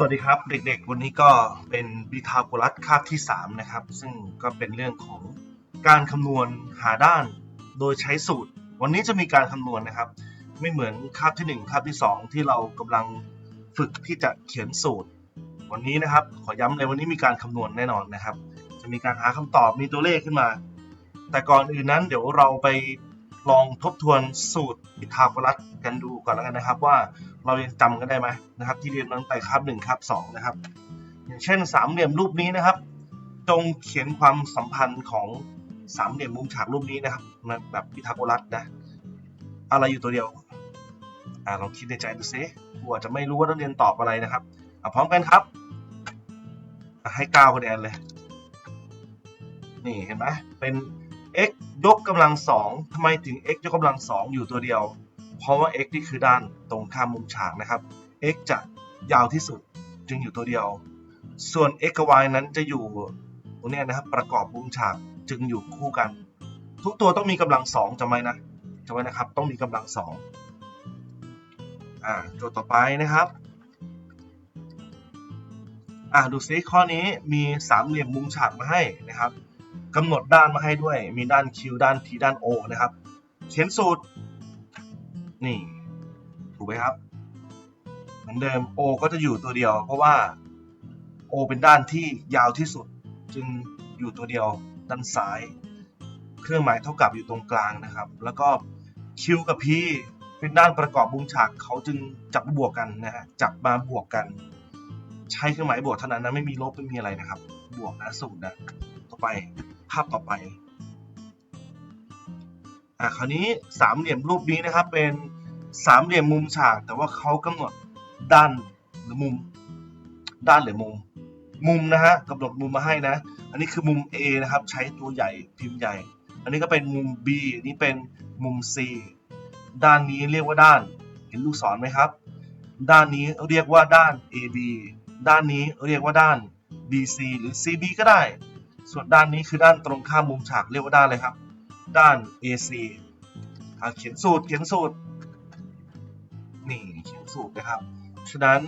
สวัสดีครับเด็กๆ วันนี้ก็เป็นบีทาโกรัสคาบที่ 3 นะครับ ซึ่งก็เป็นเรื่องของการคำนวณหาด้านโดยใช้สูตร วันนี้จะมีการคำนวณนะครับ ไม่เหมือนคาบทีหนึ่1คาบที่ 2 ที่เรากำลังฝึกที่จะเขียนสูตร วันนี้นะครับขอย้ำเลยวันนี้มีการคำนวณแน่นอนนะครับ จะมีการหาคำตอบมีตัวเลขขึ้นมา แต่ก่อนอื่นนั้นเดี๋ยวเราไปลองทบทวนสูตร ทาโกรัสกันดูก่อนแล้วกันนะครับ ว่าเรายังจำกันได้ไหมนะครับ ที่เรียนตั้งแต่คาบหนึ่งคาบสองนะครับ อย่างเช่นสามเหลี่ยมรูปนี้นะครับ จงเขียนความสัมพันธ์ของสามเหลี่ยมมุมฉากรูปนี้นะครับแบบพิทาโกรัสนะอะไรอยู่ตัวเดียวอ่าลองคิดในใจดูซิกูอาจะไม่รู้ว่าต้องเรียนตอบอะไรนะครับอะพร้อมกันครับให้ก้าคะแนนเลย นี่เห็นไหมเป็น x ยกกำลังสองทำไมถึง x ยกกำลังสองอยู่ตัวเดียว เพราะว่า x นี่คือด้านตรงข้ามมุมฉากนะครับ x จะยาวที่สุดจึงอยู่ตัวเดียว ส่วน x กับ y นั้นจะอยู่ตรงนี้นะครับประกอบมุมฉากจึงอยู่คู่กัน ทุกตัวต้องมีกำลังสองจำไว้นะจำไว้นะครับต้องมีกำลังสองอ่าโจทย์ต่อไปนะครับอ่าดูซิข้อนี้มีสามเหลี่ยมมุมฉากมาให้นะครับ กำหนดด้านมาให้ด้วย มีด้าน Q ด้าน T ด้าน O นะครับ เขียนสูตร นี่ ถูกไหมครับ เหมือนเดิม O ก็จะอยู่ตัวเดียว เพราะว่า O เป็นด้านที่ยาวที่สุด จึงอยู่ตัวเดียวด้านซ้าย เครื่องหมายเท่ากับอยู่ตรงกลางนะครับ แล้วก็ Q กับ P เป็นด้านประกอบมุมฉากเขาจึงจับบวกกันนะฮะ จับมาบวกกัน ใช้เครื่องหมายบวกเท่านั้นนะ ไม่มีลบไม่มีอะไรนะครับ บวกนะสูตรนะ ต่อไป ภาพต่อไปอะคราวนี้สามเหลี่ยมรูปนี้นะครับเป็นสามเหลี่ยมมุมฉาก แต่ว่าเขากำหนดด้านหรือมุม ด้านหรือมุม มุมนะฮะกำหนดมุมมาให้นะ อันนี้คือมุม A นะครับ ใช้ตัวใหญ่พิมพ์ใหญ่ อันนี้ก็เป็นมุม B อันนี้เป็นมุม C ด้านนี้เรียกว่าด้าน เห็นลูกศรไหมครับ ด้านนี้เรียกว่าด้าน AB ด้านนี้เรียกว่าด้าน BC หรือ CB ก็ได้ ส่วนด้านนี้คือด้านตรงข้ามมุมฉากเรียกว่าด้านอะไรครับ ด้าน AC เขียนสูตรเขียนสูตรนี่เขียนสูตรนะครับ ฉะนั้น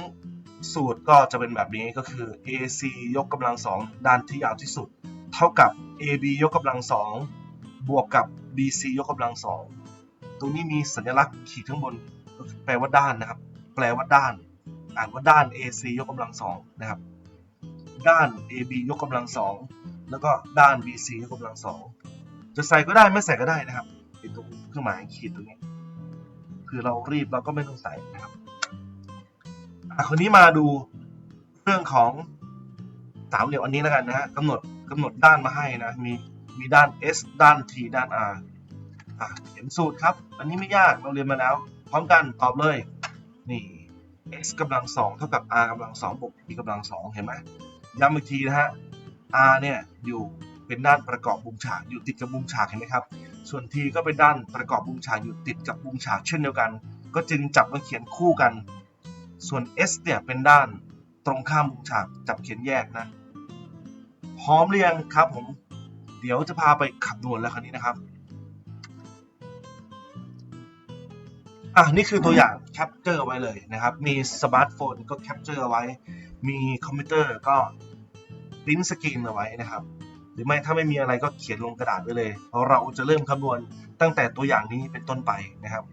สูตรก็จะเป็นแบบนี้ก็คือ AC ยกกำลังสองด้านที่ยาวที่สุด เท่ากับ AB ยกกำลังสองบวกกับ BC ยกกำลังสองตรงนี้มีสัญลักษณ์ขีดข้างบนแปลว่าด้านนะครับ แปลว่าด้าน อ่านว่าด้าน AC ยกกำลังสองนะครับ ด้าน AB ยกกำลังสอง แล้วก็ด้าน BC ยกกำลังสองจะใส่ก็ได้ไม่ใส่ก็ได้นะครับไอ้ตรงเครื่องหมายขีดตรงนี้ คือเรารีบเราก็ไม่ต้องใส่นะครับอะคนนี้มาดูเรื่องของสามเหลี่ยมอันนี้แล้วกันนะฮะกำหนดกำหนดด้านมาให้นะ มีมีด้าน S ด้าน T ด้าน R อะเห็นสูตรครับ อันนี้ไม่ยากเราเรียนมาแล้ว พร้อมกันตอบเลย นี่ x กำลังสองเท่ากับ r กำลังสองบวก t กำลังสองเห็นไหมย้ำอีกทีนะฮะ r เนี่ยอยู่เป็นด้านประกอบมุมฉากอยู่ติดกับมุมฉากเห็นไหมครับ ส่วน t ก็เป็นด้านประกอบมุมฉากอยู่ติดกับมุมฉากเช่นเดียวกัน ก็จึงจับมาเขียนคู่กัน ส่วน s เนี่ยเป็นด้านตรงข้ามมุมฉากจับเขียนแยกนะ พร้อมหรือยังครับผม เดี๋ยวจะพาไปขับนวณแล้วคราวนี้นะครับอะนี่คือตัวอย่างแคปเจอร์ไว้เลยนะครับ มีสมาร์ทโฟนก็แคปเจอร์ไว้ มีคอมพิวเตอร์ก็ ปริ้นสกรีนเอาไว้นะครับ หรือไม่ถ้าไม่มีอะไรก็เขียนลงกระดาษไว้เลย เพราะเราจะเริ่มคำนวณตั้งแต่ตัวอย่างนี้เป็นต้นไปนะครับ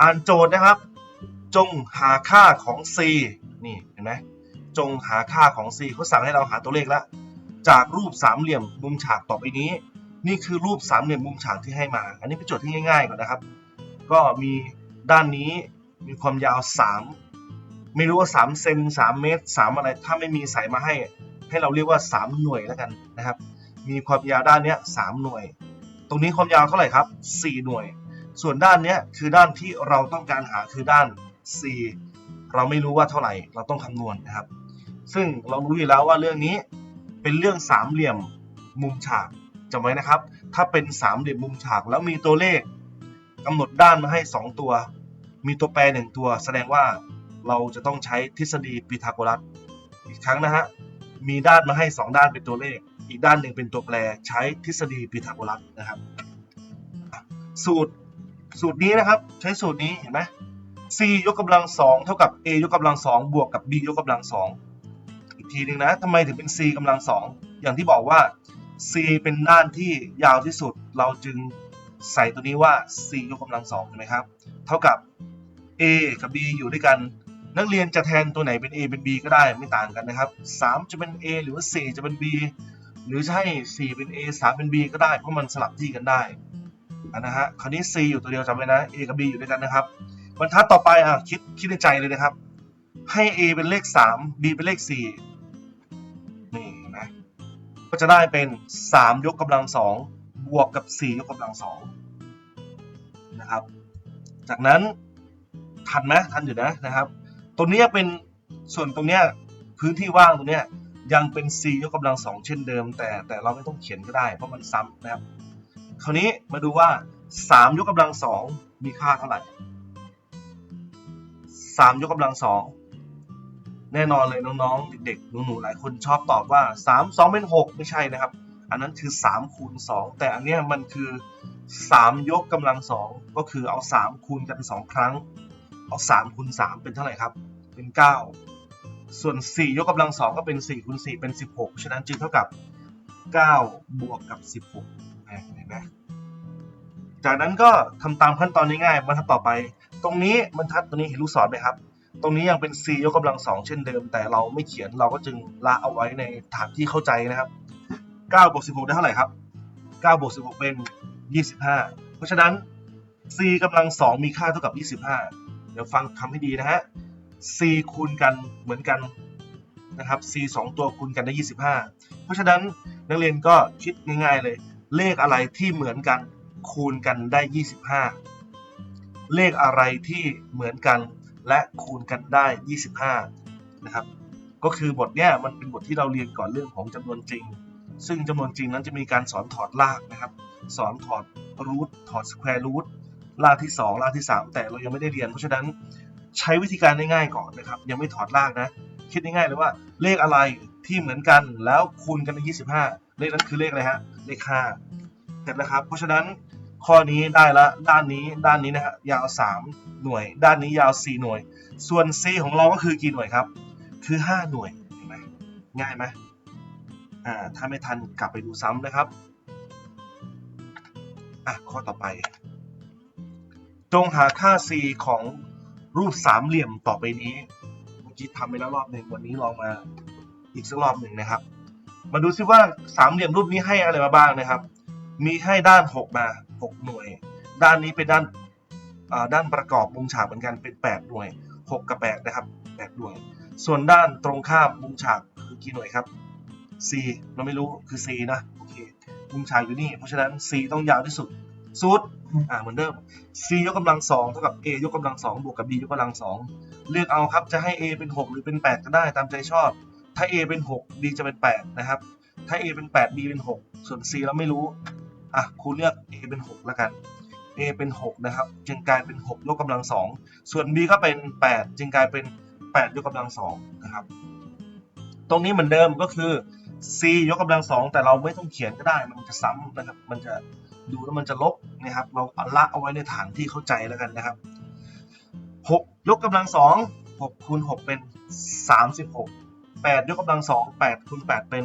อ่านโจทย์นะครับ จงหาค่าของ c นี่เห็นไหมจงหาค่าของ c เขาสั่งให้เราหาตัวเลขแล้วจากรูปสามเหลี่ยมมุมฉากต่อไปนี้ นี่คือรูปสามเหลี่ยมมุมฉากที่ให้มา อันนี้เป็นโจทย์ที่ง่ายๆก่อนนะครับ ก็มีด้านนี้มีความยาว 3 ไม่รู้ว่า3เซน3เมตร 3 อะไร ถ้าไม่มีใส่มาให้ ให้เราเรียกว่า 3 หน่วยแล้วกันนะครับ มีความยาวด้านนี้ย3หน่วย ตรงนี้ความยาวเท่าไหร่ครับ 4 หน่วย ส่วนด้านนี้คือด้านที่เราต้องการหาคือด้าน C เราไม่รู้ว่าเท่าไหร่เราต้องคำนวณนะครับ ซึ่งเรารู้อยู่แล้วว่าเรื่องนี้เป็นเรื่องสามเหลี่ยมมุมฉากจำไว้นะครับ ถ้าเป็นสามเหลี่ยมมุมฉากแล้วมีตัวเลขกำหนดด้านมาให้ 2 ตัว มีตัวแปร 1 ตัว แสดงว่าเราจะต้องใช้ทฤษฎีพีทาโกรัสอีกครั้งนะฮะ มีด้านมาให้ 2 ด้านเป็นตัวเลข อีกด้านหนึ่งเป็นตัวแปรใช้ทฤษฎีพีทาโกรัสนะครับ สูตรสูตรนี้นะครับใช้สูตรนี้เห็นไหม c ยกกำลังสองเท่ากับ a ยกกำลังสองบวกกับ b ยกกำลังสองอีกทีหนึ่งนะทำไมถึงเป็น c กำลังสองอย่างที่บอกว่า c เป็นด้านที่ยาวที่สุดเราจึงใส่ตัวนี้ว่า c ยกกำลังสองใช่ไหมครับ เท่ากับ a กับ b อยู่ด้วยกัน นักเรียนจะแทนตัวไหนเป็น a เป็น b ก็ได้ไม่ต่างกันนะครับ 3 จะเป็น a หรือว่า 4 จะเป็น b หรือจะให้4เป็น a 3 เป็น b ก็ได้เพราะมันสลับที่กันได้อะนะฮะคราวนี้ c อยู่ตัวเดียวจำไว้นะ a กับ b อยู่ด้วยกันนะครับบรรทัดต่อไปอะคิดคิดในใจเลยนะครับ ให้ a เป็นเลข 3 b เป็นเลข 4 นี่นะก็จะได้เป็น 3 ยกกำลัง 2 บวกกับ 4 ยกกำลัง 2 นะครับ จากนั้นทันไหมทันอยู่นะนะครับ ตรงนี้เป็นส่วนตรงเนี้ยพื้นที่ว่างตรงเนี้ยยังเป็น c ยกกำลัง2เช่นเดิม แต่แต่เราไม่ต้องเขียนก็ได้เพราะมันซ้ำนะครับคราวนี้มาดูว่า 3 ยกกำลัง2มีค่าเท่าไหร่3ยกกำลัง2แน่นอนเลยน้องๆ เด็กๆหนูๆหลายคนชอบตอบว่า 3 2 เป็น 6 ไม่ใช่นะครับ อันนั้นคือ 3 คูณ 2 แต่อันเนี้ยมันคือ 3 ยกกำลัง2ก็คือเอา 3 คูณกัน 2 ครั้ง เอา 3 คูณ 3 เป็นเท่าไหร่ครับ เป็น 9 ส่วน 4 ยกกำลัง2ก็เป็น4คูณ4เป็น 16 ฉะนั้นจึงเท่ากับ 9 บวกกับ 16เห็นไหมจากนั้นก็ทำตามขั้นตอนง่ายๆบรรทัดต่อไป ตรงนี้บรรทัดตัวนี้เห็นลูกศรไหมครับ ตรงนี้ยังเป็น c ยกกำลัง2เช่นเดิม แต่เราไม่เขียนเราก็จึงละเอาไว้ในฐานที่เข้าใจนะครับ9บวก16 ได้เท่าไหร่ครับ9บวก16 เป็น 25 เพราะฉะนั้น c กำลัง2มีค่าเท่ากับ 25 เดี๋ยวฟังคำให้ดีนะฮะ c คูณกันเหมือนกันนะครับ c 2 ตัวคูณกันได้ 25 เพราะฉะนั้นนักเรียนก็คิดง่ายๆเลย เลขอะไรที่เหมือนกันคูณกันได้ 25 เลขอะไรที่เหมือนกันและคูณกันได้ 25 นะครับ ก็คือบทเนี้ยมันเป็นบทที่เราเรียนก่อนเรื่องของจำนวนจริง ซึ่งจำนวนจริงนั้นจะมีการสอนถอดรากนะครับ สอนถอดรูทถอดสแควร์รูทรากที่2รากที่ 3 แต่เรายังไม่ได้เรียน เพราะฉะนั้น ใช้วิธีการง่ายๆก่อนนะครับ ยังไม่ถอดรากนะ คิดง่ายๆเลยว่าเลขอะไรที่เหมือนกันแล้วคูณกันได้25 เลขนั้นคือเลขอะไรฮะเลข5เสร็จแล้วครับ เพราะฉะนั้นข้อนี้ได้ละด้านนี้ด้านนี้นะฮะยาว 3 หน่วย ด้านนี้ยาว 4 หน่วย ส่วน c ของเราก็คือกี่หน่วยครับ คือ 5 หน่วยเห็นไหมง่ายไหมอ่าถ้าไม่ทันกลับไปดูซ้ำนะครับอะข้อต่อไป จงหาค่า c ของ รูปสามเหลี่ยมต่อไปนี้เมื่อกี้ทำไปแล้วรอบหนึ่งวันนี้ลองมาอีกสักรอบหนึ่งนะครับ มาดูซิว่าสามเหลี่ยมรูปนี้ให้อะไรมาบ้างนะครับ มีให้ด้าน 6 มา 6 หน่วย ด้านนี้เป็นด้านอ่าด้านประกอบมุมฉากเหมือนกันเป็น 8 หน่วย 6 กับ 8 นะครับ 8 หน่วย ส่วนด้านตรงข้ามมุมฉากคือกี่หน่วยครับ C เราไม่รู้คือ C นะโอเคมุมฉากอยู่นี่ เพราะฉะนั้น C ต้องยาวที่สุด สุดอ่าเหมือนเดิม c ยกกำลังสองเท่ากับ a ยกกำลังสองบวกกับ b ยกกำลังสองเลือกเอาครับจะให้ a เป็น 6 หรือเป็น 8 ก็ได้ตามใจชอบ ถ้า a เป็น 6 b จะเป็น 8 นะครับ ถ้า a เป็น 8 b เป็น 6 ส่วน c เราไม่รู้อะครูเลือก a เป็น 6 แล้วกัน a เป็น 6 นะครับ จึงกลายเป็น 6 ยกกำลังสองส่วน b ก็เป็น 8 จึงกลายเป็น 8 ยกกำลังสองนะครับ ตรงนี้เหมือนเดิมก็คือ c ยกกำลังสองแต่เราไม่ต้องเขียนก็ได้ มันจะซ้ำนะครับ มันจะ ดูแล้วมันจะลบนะครับ เราละเอาไว้ในฐานที่เข้าใจแล้วกันนะครับ 6 ยกกำลังสอง6คูณ6เป็น 36 8 ยกกำลังสอง8คูณ8เป็น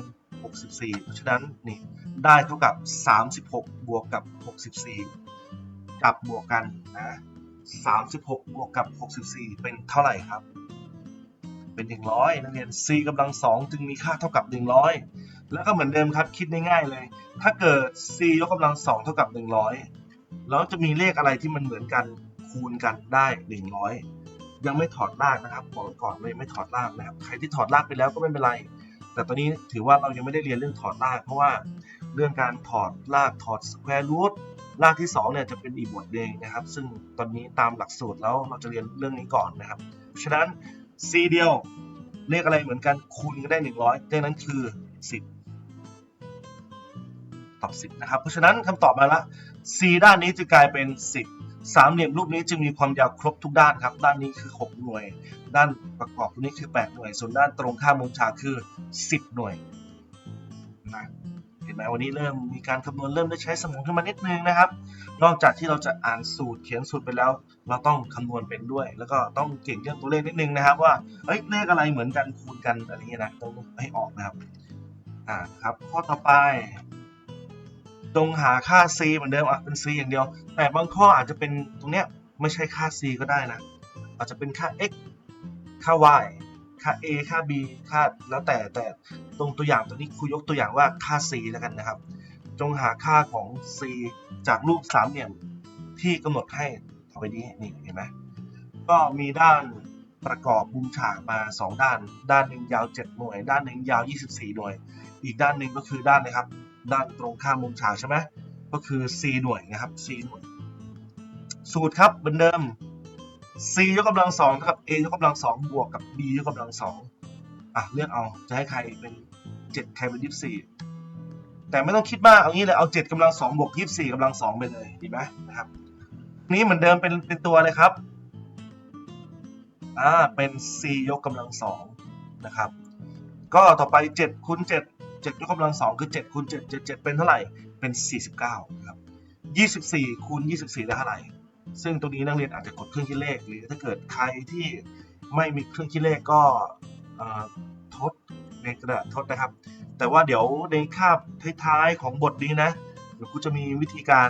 64 เพราะฉะนั้นนี่ได้เท่ากับ 36 บวกกับ 64จับบวกกันนะ 36 บวกกับ 64 เป็นเท่าไหร่ครับ เป็น 100 นักเรียน c กำลังสองจึงมีค่าเท่ากับ 100 แล้วก็เหมือนเดิมครับคิดง่ายๆเลย ถ้าเกิด c ยกกำลังสองเท่ากับ 100 แล้วจะมีเลขอะไรที่มันเหมือนกันคูณกันได้ 100 ยังไม่ถอดรากนะครับบอกก่อนเลยไม่ถอดรากนะครับใครที่ถอดรากไปแล้วก็ไม่เป็นไร แต่ตอนนี้ถือว่าเรายังไม่ได้เรียนเรื่องถอดราก เพราะว่าเรื่องการถอดรากถอดสแควร์รูทรากที่2เนี่ยจะเป็นอีกบทเองนะครับ ซึ่งตอนนี้ตามหลักสูตรแล้วเราจะเรียนเรื่องนี้ก่อนนะครับ ฉะนั้น c เดียวเลขอะไรเหมือนกันคูณกันได้ 100ดังนั้นคือ 10 ตอบ 10 นะครับ เพราะฉะนั้นคำตอบมาละ c ด้านนี้จะกลายเป็น 10 สามเหลี่ยมรูปนี้จึงมีความยาวครบทุกด้านครับ ด้านนี้คือ 6 หน่วย ด้านประกอบตรงนี้คือ 8 หน่วย ส่วนด้านตรงข้ามมุมฉากคือ 10 หน่วยนะ เห็นไหมวันนี้เริ่มมีการคำนวณเริ่มได้ใช้สมองขึ้นมานิดนึงนะครับ นอกจากที่เราจะอ่านสูตรเขียนสูตรไปแล้ว เราต้องคำนวณเป็นด้วย แล้วก็ต้องเก่งเรื่องตัวเลขนิดนึงนะครับว่าเอ้ยเลขอะไรเหมือนกันคูณกันอะไรเงี้ยนะต้องให้ออกนะครับอ่าครับข้อต่อไปตรงหาค่า c เหมือนเดิมอะเป็น c อย่างเดียว แต่บางข้ออาจจะเป็นตรงเนี้ยไม่ใช่ค่า c ก็ได้นะอาจจะเป็นค่า x ค่า y ค่า a ค่า b ค่าแล้วแต่แต่ตรงตัวอย่างตัวนี้ครูยกตัวอย่างว่าค่า c แล้วกันนะครับ จงหาค่าของ c จากรูปสามเหลี่ยมที่กำหนดให้ต่อไปนี้นี่เห็นไหมก็มีด้านประกอบมุมฉากมา 2 ด้าน ด้านหนึ่งยาว 7 หน่วย ด้านหนึ่งยาว 24 หน่วย อีกด้านหนึ่งก็คือด้านนะครับ ด้านตรงข้ามมุมฉากใช่ไหมก็คือ c หน่วยนะครับ c หน่วย สูตรครับเหมือนเดิม c ยกกำลังสองเท่ากับ a ยกกำลังสองบวกกับ b ยกกำลังสองอะเลือกเอาจะให้ใครเป็น7ใครเป็น24แต่ไม่ต้องคิดมากเอางี้เลยเอา7กำลังสองบวก24กำลังสองไปเลยดีไหมนะครับ นี้เหมือนเดิมเป็นเป็นตัวเลยครับอ่าเป็น c ยกกำลังสองนะครับ ก็ต่อไป7คูณ7 7ยกกำลังสองคือ7คูณ7 7 7เจ็ดเจ็ดเป็นเท่าไหร่เป็น49นะครับ24คูณ24ได้เท่าไหร่ ซึ่งตรงนี้นักเรียนอาจจะกดเครื่องคิดเลข หรือถ้าเกิดใครที่ไม่มีเครื่องคิดเลขก็ทดในกระดาษทดนะครับ แต่ว่าเดี๋ยวในคาบท้ายๆของบทนี้นะเดี๋ยวครูจะมีวิธีการ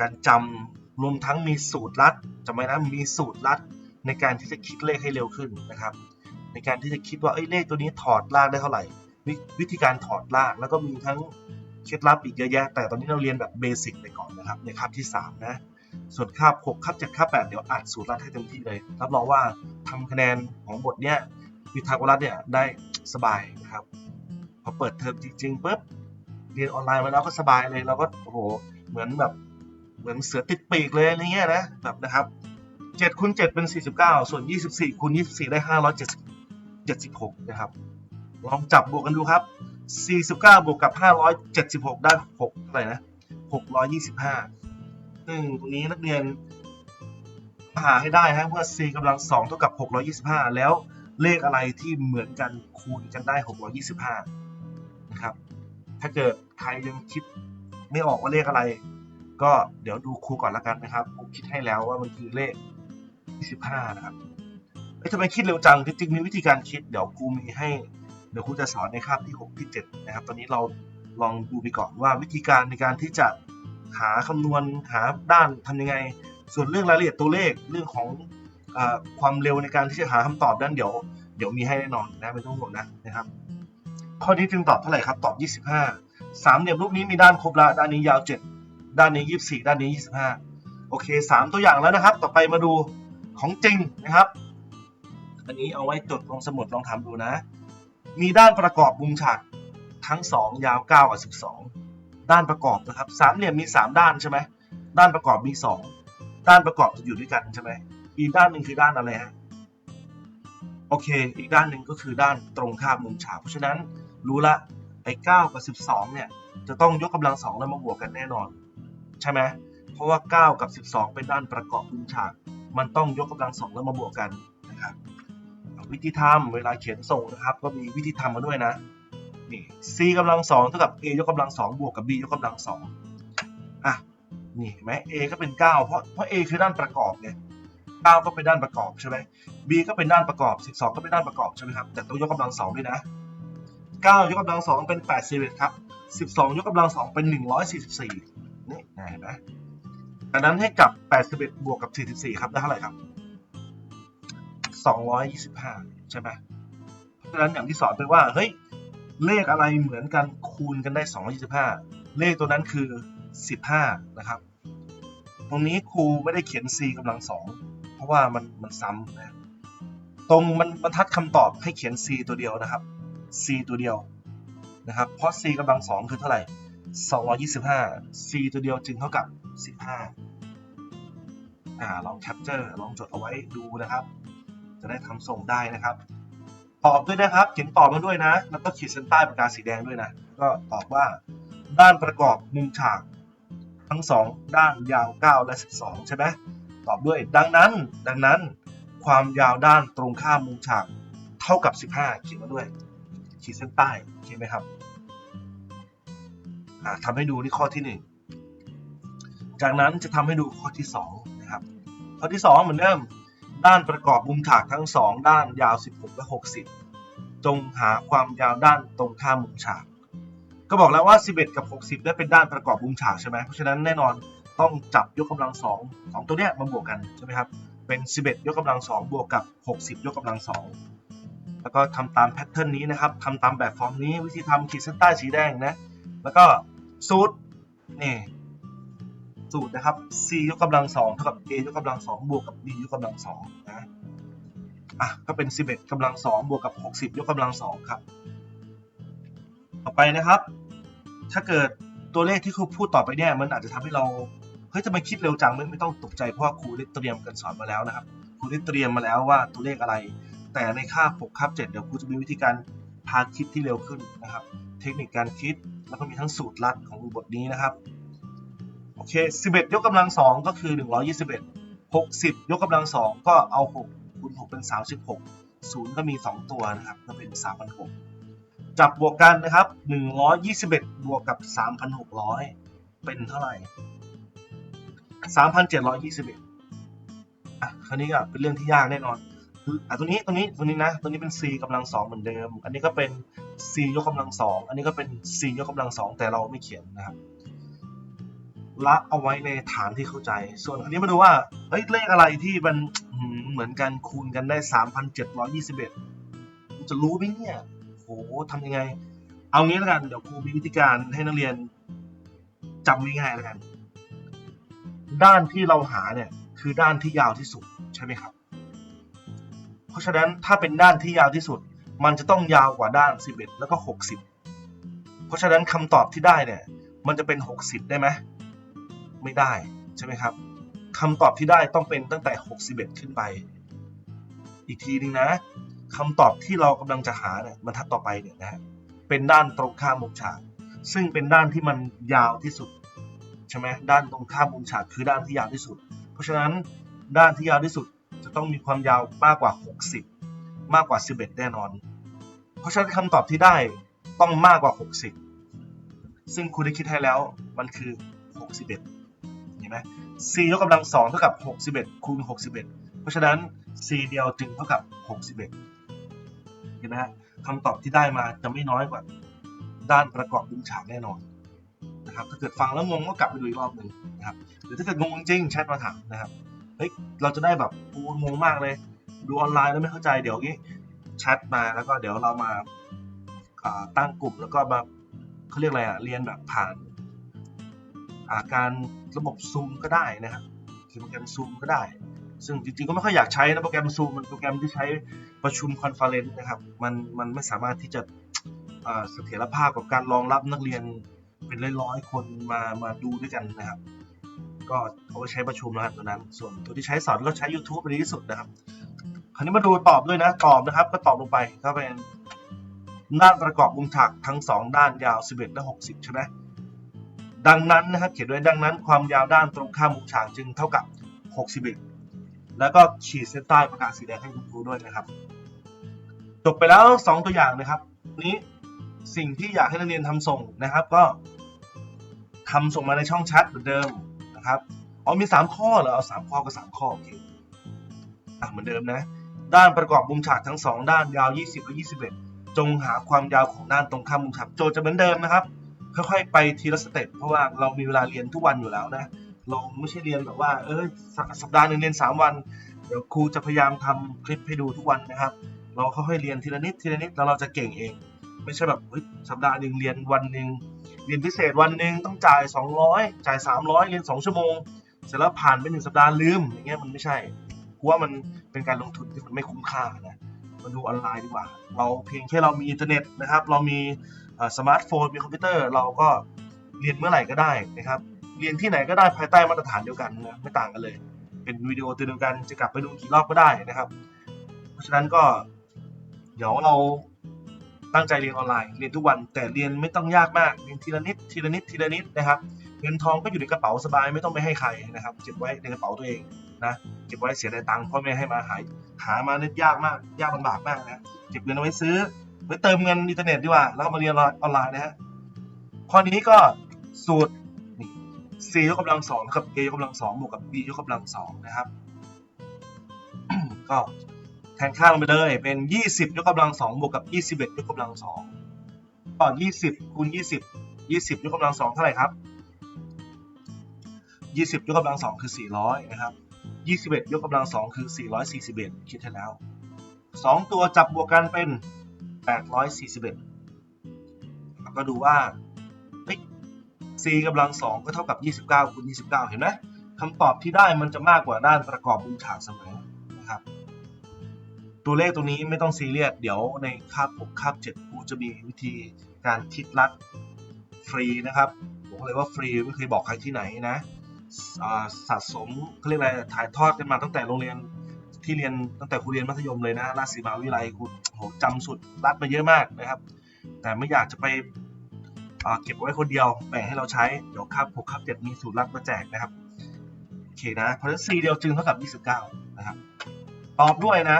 การจำรวมทั้งมีสูตรลัดจำไว้นะมีสูตรลัดในการที่จะคิดเลขให้เร็วขึ้นนะครับ ในการที่จะคิดว่าเอ้ยเลขตัวนี้ถอดรากได้เท่าไหร่ววิธีการถอดรากแล้วก็มีทั้งเคล็ดลับอีกเยอะแยะ แต่ตอนนี้เราเรียนแบบเบสิกไปก่อนนะครับในคาบที่ 3 นะ ส่วนคาบ6คาบ7คาบ8เดี๋ยวอ่านสูตรลัดให้เต็มที่เลย รับรองว่าทำคะแนนของบทเนี้ยวิทากรัสเนี่ยได้สบายนะครับพอเปิดเทอมจริงๆปุ๊บเรียนออนไลน์มาแล้วก็สบายเลยเราก็โอ้โหเหมือนแบบเหมือนเสือติดปีกเลยอะไรเงี้ยนะแบบนะครับ7คูณ7เป็น 49 ส่วน 24คูณ24 ได้ 576 นะครับ ลองจับบวกกันดูครับ 49 บวกกับ 576 ได้ 6 เท่าไหร่นะ 625 ซึ่งตรงนี้นักเรียนหาให้ได้ฮะว่า c กำลัง2เท่ากับ 625 แล้วเลขอะไรที่เหมือนกันคูณกันได้ 625 นะครับ ถ้าเกิดใครยังคิดไม่ออกว่าเลขอะไร ก็เดี๋ยวดูครูก่อนละกันนะครับครูคิดให้แล้วว่ามันคือเลข 25 นะครับเอ้ยทำไมคิดเร็วจัง จริงๆมีวิธีการคิด เดี๋ยวครูมีให้ เดี๋ยวครูจะสอนในคาบที่ 6 ที่ 7 นะครับ ตอนนี้เราลองดูไปก่อนว่าวิธีการในการที่จะ หาคำนวณหาด้านทำยังไง ส่วนเรื่องรายละเอียดตัวเลขเรื่องของอความเร็วในการที่จะหาคำตอบด้านเดี๋ยวเดี๋ยวมีให้แน่นอนนะไม่ต้องห่วงนะนะครับ ข้อนี้จึงตอบเท่าไหร่ครับตอบ 25สามเหลี่ยมรูปนี้มีด้านครบละด้านนี้ยาว 7 ด้านนี้ 24 ด้านนี้ 25 โอเค 3 ตัวอย่างแล้วนะครับ ต่อไปมาดูของจริงนะครับ อันนี้เอาไว้จดลงสมุดลองทำดูนะ มีด้านประกอบมุมฉากทั้ง 2 ยาว 9 กับ 12 ด้านประกอบนะครับสามเหลี่ยมมี 3 ด้านใช่ไหมด้านประกอบมี 2 ด้านประกอบจะอยู่ด้วยกันใช่ไหมอีกด้านหนึ่งคือด้านอะไรฮะโอเค อีกด้านหนึ่งก็คือด้านตรงข้ามมุมฉากเพราะฉะนั้นรู้ละไอ้9กับ12เนี่ยจะต้องยกกำลังสองแล้วมาบวกกันแน่นอน ใช่ไหมเพราะว่า 9 กับ 12 เป็นด้านประกอบมุมฉาก มันต้องยกกำลังสองแล้วมาบวกกันนะครับวิธีทำเวลาเขียนส่งนะครับ ก็มีวิธีทำมาด้วยนะ นี่ c กำลังสองเท่ากับ a ยกกำลังสองบวกกับ b ยกกำลังสองอะนี่เห็นไหม a ก็เป็น 9 เพราะเพราะ a คือด้านประกอบเนี่ย9ก็เป็นด้านประกอบใช่ไหม b ก็เป็นด้านประกอบ 12 ก็เป็นด้านประกอบใช่ไหมครับแต่ต้องยกกำลังสองด้วยนะ 9 ยกกำลังสองเป็น81ครับ 12 ยกกำลังสองเป็น 144 นี่เห็นไหมดังนั้นให้กับ 81 บวกกับ 44 ครับได้เท่าไหร่ครับ 225 ใช่ไหมเพราะฉะนั้นอย่างที่สอนไปว่าเฮ้ย เลขอะไรเหมือนกันคูณกันได้ 225 เลขตัวนั้นคือ 15 นะครับ ตรงนี้ครูไม่ได้เขียน c กำลังสองเพราะว่ามันมันซ้ำนะตรงมันบรรทัดคำตอบให้เขียน c ตัวเดียวนะครับ c ตัวเดียวนะครับ เพราะ c กำลังสองคือเท่าไหร่ 225 c ตัวเดียวจึงเท่ากับ 15อ่าลองแคปเจอร์ลองจดเอาไว้ดูนะครับ จะได้ทำส่งได้นะครับ ตอบด้วยนะครับเขียนตอบมาด้วยนะ แล้วก็ขีดเส้นใต้ปากกาสีแดงด้วยนะ ก็ตอบว่าด้านประกอบมุมฉากทั้งสองด้านยาว 9 และ 12 ใช่ไหมตอบด้วย ดังนั้น ดังนั้น ความยาวด้านตรงข้ามมุมฉากเท่ากับ 15 เขียนมาด้วย ขีดเส้นใต้เขียนไหมครับทำให้ดูนี่ข้อที่หนึ่งจากนั้นจะทำให้ดูข้อที่สองนะครับ ข้อที่สองเหมือนเดิม ด้านประกอบมุมฉากทั้งสองด้านยาว 16 และ 60 จงหาความยาวด้านตรงข้ามมุมฉาก ก็บอกแล้วว่า 11 กับ 60ได้เป็นด้านประกอบมุมฉากใช่ไหมเพราะฉะนั้นแน่นอนต้องจับยกกำลังสองสองตัวเนี้ยมาบวกกันใช่ไหมครับ เป็น 11 ยกกำลังสองบวกกับ 60 ยกกำลังสองแล้วก็ทำตามแพทเทิร์นนี้นะครับทำตามแบบฟอร์มนี้วิธีทำขีดเส้นใต้สีแดงนะ แล้วก็สูตรนี่ สูตรนะครับ c ยกกำลังสองเท่ากับ a ยกกำลังสองบวกกับ b ยกกำลังสองนะอะก็เป็น 11กำลังสองบวกกับ 60 ยกกำลังสองครับ ต่อไปนะครับ ถ้าเกิดตัวเลขที่ครูพูดต่อไปเนี่ยมันอาจจะทำให้เราเฮ้ยทำไมคิดเร็วจังไม่ไม่ต้องตกใจเพราะว่าครูได้เตรียมกันสอนมาแล้วนะครับครูได้เตรียมมาแล้วว่าตัวเลขอะไร แต่ในคาบ6คาบ7เดี๋ยวครูจะมีวิธีการพาคิดที่เร็วขึ้นนะครับ เทคนิคการคิดแล้วก็มีทั้งสูตรลัดของบทนี้นะครับ โอเค11ยกกำลังสองก็คือ121 60ยกกำลังสองก็เอา6คูณ6เป็น36ศูนย์ก็มี2ตัวนะครับก็เป็น3,600จับบวกกันนะครับ121บวกกับ3,600เป็นเท่าไหร่3,721อะคราวนี้ก็เป็นเรื่องที่ยากแน่นอนคืออะตัวนี้ตัวนี้ตัวนี้นะตัวนี้เป็น c กำลังสองเหมือนเดิม อันนี้ก็เป็น c ยกกำลังสองอันนี้ก็เป็น c ยกกำลังสองแต่เราไม่เขียนนะครับ ละเอาไว้ในฐานที่เข้าใจ ส่วนอันนี้มาดูว่าเฮ้ยเลขอะไรที่มันเหมือนกันคูณกันได้ 3,721จะรู้ไหมเนี่ยโหทำยังไง เอางี้แล้วกัน เดี๋ยวครูมีวิธีการให้นักเรียนจำง่ายๆแล้วกัน ด้านที่เราหาเนี่ยคือด้านที่ยาวที่สุดใช่ไหมครับ เพราะฉะนั้นถ้าเป็นด้านที่ยาวที่สุด มันจะต้องยาวกว่าด้าน 11 แล้วก็ 60 เพราะฉะนั้นคำตอบที่ได้เนี่ยมันจะเป็น 60 ได้ไหม ไม่ได้ใช่ไหมครับคำตอบที่ได้ต้องเป็นตั้งแต่ 61 ขึ้นไป อีกทีนึงนะคำตอบที่เรากำลังจะหาเนี่ยบรรทัดต่อไปเนี่ยนะฮะเป็นด้านตรงข้ามมุมฉาก ซึ่งเป็นด้านที่มันยาวที่สุดใช่ไหมด้านตรงข้ามมุมฉากคือด้านที่ยาวที่สุด เพราะฉะนั้นด้านที่ยาวที่สุดจะต้องมีความยาวมากกว่า 60 มากกว่า 11 แน่นอน เพราะฉะนั้นคำตอบที่ได้ต้องมากกว่า 60 ซึ่งคุณได้คิดให้แล้วมันคือ 61เห็น ไหม c ยกกำลังสองเท่ากับ 61คูณ61 เพราะฉะนั้น c เดียวจึงเท่ากับ 61 เห็นไหมฮะคำตอบที่ได้มาจะไม่น้อยกว่า ด้านประกอบมุมฉากแน่นอนนะครับถ้าเกิดฟังแล้วงงก็กลับไปดูอีกรอบหนึ่งนะครับหรือถ้าเกิดงงจริงแชทมาถามนะครับเฮ้ยเราจะได้แบบกูงงมากเลย ดูออนไลน์แล้วไม่เข้าใจเดี๋ยวงี้แชทมาแล้วก็เดี๋ยวเรามาตั้งกลุ่มแล้วก็มาเขาเรียกอะไรอะเรียนแบบผ่าน การระบบซูมก็ได้นะครับโปรแกรมซูมก็ได้ ซึ่งจริงๆก็ไม่ค่อยอยากใช้นะโปรแกรมซูมมันโปรแกรมที่ใช้ประชุมคอนเฟอเรนซ์นะครับมันมันไม่สามารถที่จะเสถียรภาพกับการรองรับนักเรียนเป็นร้อยๆคนมามาดูด้วยกันนะครับ ก็เอาไว้ใช้ประชุมนะครับตัวนั้น ส่วนตัวที่ใช้สอนก็ใช้ YouTube เป็นที่สุดนะครับ คราวนี้มาดูตอบด้วยนะตอบนะครับ ก็ตอบลงไปก็เป็นด้านประกอบมุมฉากทั้งสองด้านยาว 11 และ 60 ใช่ไหม ดังนั้นนะครับเขียนด้วยดังนั้นความยาวด้านตรงข้ามมุมฉากจึงเท่ากับ 61 แล้วก็ขีดเส้นใต้ประกาศสีแดงให้คุณครูด้วยนะครับ จบไปแล้ว 2 ตัวอย่างนะครับ นี้สิ่งที่อยากให้นักเรียนทำส่งนะครับก็ทำส่งมาในช่องแชทเหมือนเดิมนะครับเอ๋อมี 3 ข้อเหรอเอา3ข้อก็3ข้อโอเคอะเหมือนเดิมนะ ด้านประกอบมุมฉากทั้ง 2 ด้านยาว 20 และ 21 จงหาความยาวของด้านตรงข้ามมุมฉากโจทย์จะเหมือนเดิมนะครับ ค่อยๆไปทีละสเต็ปเพราะว่าเรามีเวลาเรียนทุกวันอยู่แล้วนะเราไม่ใช่เรียนแบบว่าเออสัปสัปดาห์หนึ่งเรียน 3 วัน เดี๋ยวครูจะพยายามทำคลิปให้ดูทุกวันนะครับ เราค่อยๆเรียนทีละนิดทีละนิดแล้วเราจะเก่งเอง ไม่ใช่แบบสัปดาห์หนึ่งเรียนวันหนึ่งเรียนพิเศษวันหนึ่งต้องจ่าย 200 จ่าย 300 เรียน 2 ชั่วโมง เสร็จแล้วผ่านไปหนึ่งสัปดาห์ลืมอย่างเงี้ยมันไม่ใช่กูว่ามันเป็นการลงทุนที่มันไม่คุ้มค่านะมาดูออนไลน์ดีกว่า เราเพียงแค่เรามีอินเทอร์เน็ตนะครับ เรามี สมาร์ทโฟนมีคอมพิวเตอร์เราก็เรียนเมื่อไหร่ก็ได้นะครับ เรียนที่ไหนก็ได้ภายใต้มาตรฐานเดียวกันนะไม่ต่างกันเลย เป็นวิดีโอตัวเดียวกันจะกลับไปดูกี่รอบก็ได้นะครับ เพราะฉะนั้นก็เดี๋ยวเราตั้งใจเรียนออนไลน์เรียนทุกวันแต่เรียนไม่ต้องยากมากเรียนทีละนิดทีละนิดทีละนิดนะครับเงินทองก็อยู่ในกระเป๋าสบายไม่ต้องไปให้ใครนะครับเก็บไว้ในกระเป๋าตัวเองนะเก็บไว้เสียในตังค์พ่อแม่ให้มาหาหามาเนี่ยยากมากยากลำบากมากนะเก็บเงินเอาไว้ซื้อ ไว้เติมเงินอินเทอร์เน็ตดีกว่า แล้วก็มาเรียนออนไลน์นะฮะข้อนี้ก็สูตรนี่ c ยกกำลังสองกับ a ยกกำลังสองบวกกับ b ยกกำลังสองนะครับ ก็แทนค่าลงไปเลยเป็น 20 ยกกำลังสองบวกกับ 21 ยกกำลังสองก็20คูณ20 20 ยกกำลังสองเท่าไหร่ครับ 20 ยกกำลังสองคือ 400 นะครับ 21 ยกกำลังสองคือ 441 คิดให้แล้ว 2 ตัวจับบวกกันเป็น 841แล้วก็ดูว่าเฮ้ย c กำลังสองก็เท่ากับ 29คูณ29 เห็นไหมคำตอบที่ได้มันจะมากกว่าด้านประกอบมุมฉากเสมอนะครับ ตัวเลขตรงนี้ไม่ต้องซีเรียส เดี๋ยวในคาบ6คาบ7ครูจะมีวิธีการคิดลัดฟรีนะครับผมเลยว่าฟรีไม่เคยบอกใครที่ไหนนะสะสมเขาเรียกอะไรถ่ายทอดกันมาตั้งแต่โรงเรียน ที่เรียนตั้งแต่ครูเรียนมัธยมเลยนะราชสีมาวิไลครูโหจำสุดรัดมาเยอะมากนะครับ แต่ไม่อยากจะไปเก็บไว้คนเดียวแบ่งให้เราใช้เดี๋ยวคาบ6คาบ7มีสูตรลัดมาแจกนะครับโอเคนะเพราะฉะนั้น c เดียวจึงเท่ากับ 29 นะครับ ตอบด้วยนะ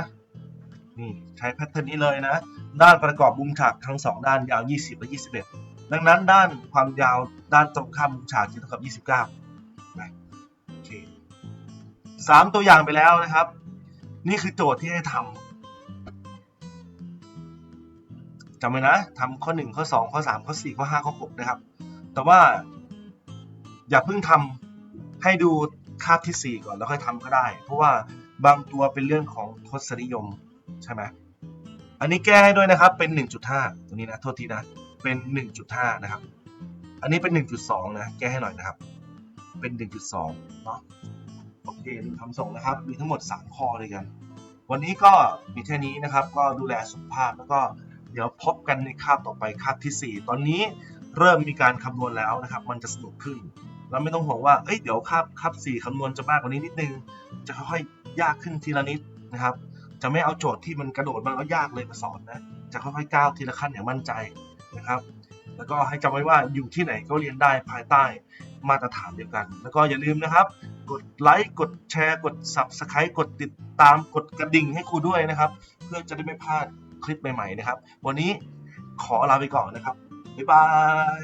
นี่ใช้แพทเทิร์นนี้เลยนะ ด้านประกอบมุมฉากทั้งสองด้านยาว 20 และ 21 ดังนั้นด้านความยาวด้านตรงข้ามมุมฉากจะเท่ากับ 29นะโอเคสามตัวอย่างไปแล้วนะครับ นี่คือโจทย์ที่ให้ทำจำไว้นะทำข้อ 1 ข้อ 2 ข้อ 3 ข้อ 4 ข้อ 5 ข้อ 6 นะครับ แต่ว่า อย่าเพิ่งทำให้ดูคาบทีสี่ 4 ก่อนแล้วค่อยทำก็ได้ เพราะว่าบางตัวเป็นเรื่องของทศนิยมใช่ไหมอันนี้แก้ให้ด้วยนะครับเป็น 1.5 ตัวนี้นะโทษทีนะเป็น 1.5 นะครับ อันนี้เป็น 1.2 นะ แก้ให้หน่อยนะครับ เป็น 1.2 เนาะ โอเคดูคำส่งนะครับ มีทั้งหมด 3 ข้อด้วยกัน วันนี้ก็มีแค่นี้นะครับ ก็ดูแลสุขภาพแล้วก็เดี๋ยวพบกันในคาบต่อไปคาบทีสี่4 ตอนนี้เริ่มมีการคำนวณแล้วนะครับ มันจะสนุกขึ้นแล้วไม่ต้องห่วงว่า เอ้ย เดี๋ยวคาบคาบสี่คำนวณจะมากกว่านี้นิดนึง จะค่อยๆ ยากขึ้นทีละนิดนะครับ จะไม่เอาโจทย์ที่มันกระโดดมาแล้วยากเลยมาสอนนะ จะค่อยๆ ก้าวทีละขั้นอย่างมั่นใจนะครับ แล้วก็ให้จำไว้ว่าอยู่ที่ไหนก็เรียนได้ภายใต้ มาตรฐานเดียวกัน แล้วก็อย่าลืมนะครับ กดไลค์กดแชร์ กด Subscribe กดติดตามกดกระดิ่งให้ครูด้วยนะครับ เพื่อจะได้ไม่พลาดคลิปใหม่ๆนะครับ วันนี้ขอลาไปก่อนนะครับ บ๊ายบาย